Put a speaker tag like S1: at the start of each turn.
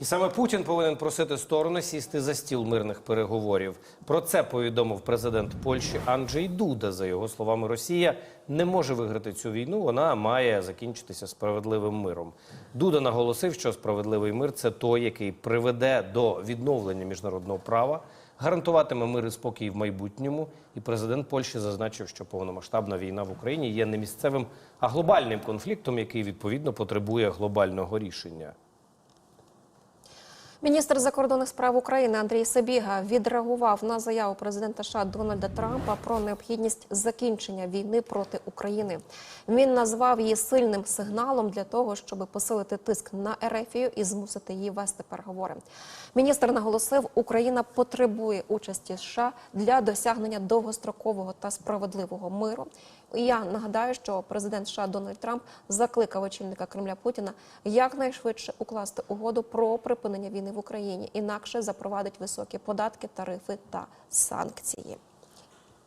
S1: І саме Путін повинен просити сторони сісти за стіл мирних переговорів. Про це повідомив президент Польщі Анджей Дуда. За його словами, Росія не може виграти цю війну. Вона має закінчитися справедливим миром. Дуда наголосив, що справедливий мир це той, який приведе до відновлення міжнародного права, гарантуватиме мир і спокій в майбутньому. І президент Польщі зазначив, що повномасштабна війна в Україні є не місцевим, а глобальним конфліктом, який відповідно потребує глобального рішення.
S2: Міністр закордонних справ України Андрій Сабіга відреагував на заяву президента США Дональда Трампа про необхідність закінчення війни проти України. Він назвав її сильним сигналом для того, щоб посилити тиск на Ерефію і змусити її вести переговори. Міністр наголосив, Україна потребує участі США для досягнення довгострокового та справедливого миру. Я нагадаю, що президент США Дональд Трамп закликав очільника Кремля Путіна якнайшвидше укласти угоду про припинення війни в Україні, інакше запровадить високі податки, тарифи та санкції.